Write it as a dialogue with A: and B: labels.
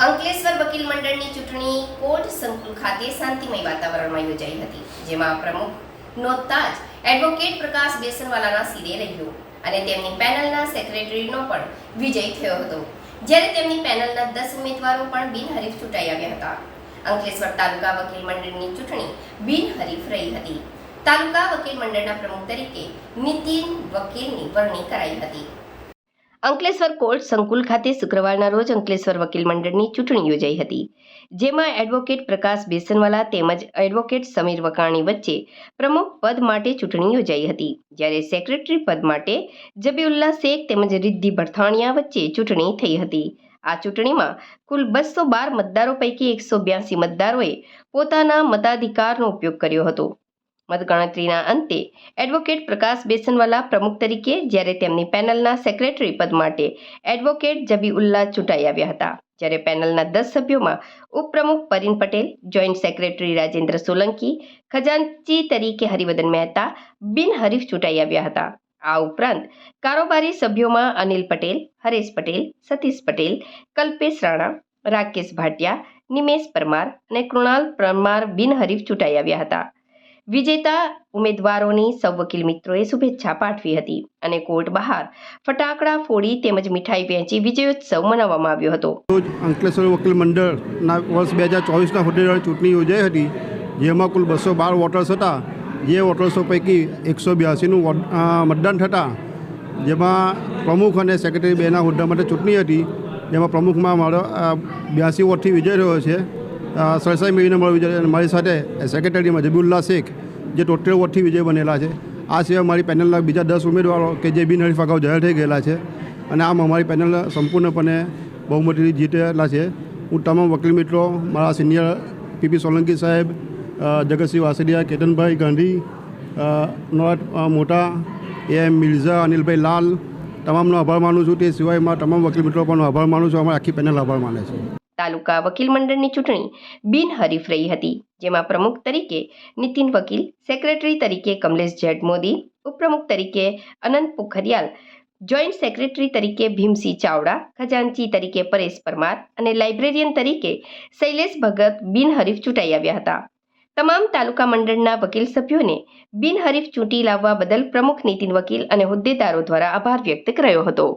A: અંકલેશ્વર વકીલ મંડળની ચૂંટણી કોર્ટ સંકુલ ખાતે શાંતિમય વાતાવરણમાં યોજાઈ હતી, જેમાં પ્રમુખ તાજ એડવોકેટ પ્રકાશ બેસનવાલાના સિરે રહ્યો અને તેમની પેનલના સેક્રેટરીનો પણ વિજય થયો હતો. જ્યારે તેમની પેનલના દસ ઉમેદવારો પણ બિનહરીફ ચૂંટાઈ આવ્યા હતા. અંકલેશ્વર તાલુકા વકીલ મંડળની ચૂંટણી બિનહરીફ રહી હતી. તાલુકા વકીલ મંડળના પ્રમુખ તરીકે નીતિન વકીલની વરણી કરાઈ હતી. અંકલેશ્વર કોર્ટ સંકુલ ખાતે શુક્રવારના રોજ અંકલેશ્વર વકીલ મંડળની ચૂંટણી યોજાઈ હતી, જેમાં એડવોકેટ પ્રકાશ બેસનવાલા તેમજ એડવોકેટ સમીર વકાણી વચ્ચે પ્રમુખ પદ માટે ચૂંટણી યોજાઈ હતી. જ્યારે સેક્રેટરી પદ માટે જબીઉલ્લા શેખ તેમજ રિદ્ધિ ભરથાણિયા વચ્ચે ચૂંટણી થઈ હતી. આ ચૂંટણીમાં કુલ બસો બાર મતદારો પૈકી એકસો બ્યાસી મતદારોએ પોતાના મતાધિકારનો ઉપયોગ કર્યો હતો. મતગણતરીના અંતે એડવોકેટ પ્રકાશ બેસનવાલા પ્રમુખ તરીકે જ્યારે તેમની પેનલના સેક્રેટરી પદ માટે એડવોકેટ જબી ઉલ્લા ચૂંટાઈ આવ્યા હતા. જ્યારે પેનલના દસ સભ્યોમાં ઉપપ્રમુખ પરીન પટેલ, જોઈન્ટ સેક્રેટરી રાજેન્દ્ર સોલંકી, ખજાનચી તરીકે હરિવદન મહેતા બિનહરીફ ચૂંટાઈ આવ્યા હતા. આ ઉપરાંત કારોબારી સભ્યોમાં અનિલ પટેલ, હરેશ પટેલ, સતીશ પટેલ, કલ્પેશ રાણા, રાકેશ ભાટિયા, નિમેશ પરમાર અને કૃણાલ પરમાર બિનહરીફ ચૂંટાઈ આવ્યા હતા. વિજેતા ઉમેદવારોની સૌ વકીલ મિત્રોએ શુભેચ્છા પાઠવી હતી અને કોર્ટ બહાર ફટાકડા ફોડી તેમજ મીઠાઈ વહેંચી વિજયોત્સવ મનાવવામાં આવ્યો હતો.
B: અંકલેશ્વર વકીલ મંડળના વર્ષ બે હજાર ચોવીસના હોદ્દેદાર ચૂંટણી યોજાઈ હતી, જેમાં કુલ બસો બાર વોટર્સ હતા. જે વોટર્સો પૈકી એકસો બ્યાસીનું મતદાન થતાં, જેમાં પ્રમુખ અને સેક્રેટરી બેના હોદ્દા માટે ચૂંટણી હતી, જેમાં પ્રમુખમાં મારો બ્યાસી વોટથી વિજય રહ્યો છે. સરસાઈ મેળવીને વિજય અને મારી સાથે સેક્રેટરીમાં જબીઉલ્લા શેખ, જે ટોટલ વોટથી વિજય બનેલા છે. આ સિવાય મારી પેનલના બીજા દસ ઉમેદવારો કે જે બિનહરીફ અગાઉ જાહેર થઈ ગયેલા છે. અને આમ અમારી પેનલ સંપૂર્ણપણે બહુમતીથી જીતેલા છે. હું તમામ વકીલ મિત્રો, મારા સિનિયર પીપી સોલંકી સાહેબ જગતસિંહ વાસડિયા, કેતનભાઈ ગાંધી નોટ મોટા એમ મિર્ઝા, અનિલભાઈ લાલ, તમામનો આભાર માનું છું. તે સિવાય મારા તમામ વકીલ મિત્રો પણ આભાર માનું છું. અમારી આખી પેનલ આભાર માને છે.
A: તાલુકા વકીલ મંડળની ચૂંટણી બિનહરીફ રહી હતી, જેમાં પ્રમુખ તરીકે નીતિન વકીલ, સેક્રેટરી તરીકે કમલેશ જેટ મોદી, ઉપપ્રમુખ તરીકે અનંત પોખરિયાલ, જોઈન્ટ સેક્રેટરી તરીકે ભીમસિંહ ચાવડા, ખજાનચી તરીકે પરેશ પરમાર અને લાઇબ્રેરિયન તરીકે શૈલેષ ભગત બિનહરીફ ચૂંટાઈ આવ્યા હતા. તમામ તાલુકા મંડળના વકીલ સભ્યોને બિનહરીફ ચૂંટી લાવવા બદલ પ્રમુખ નીતિન વકીલ અને હોદ્દેદારો દ્વારા આભાર વ્યક્ત કરાયો હતો.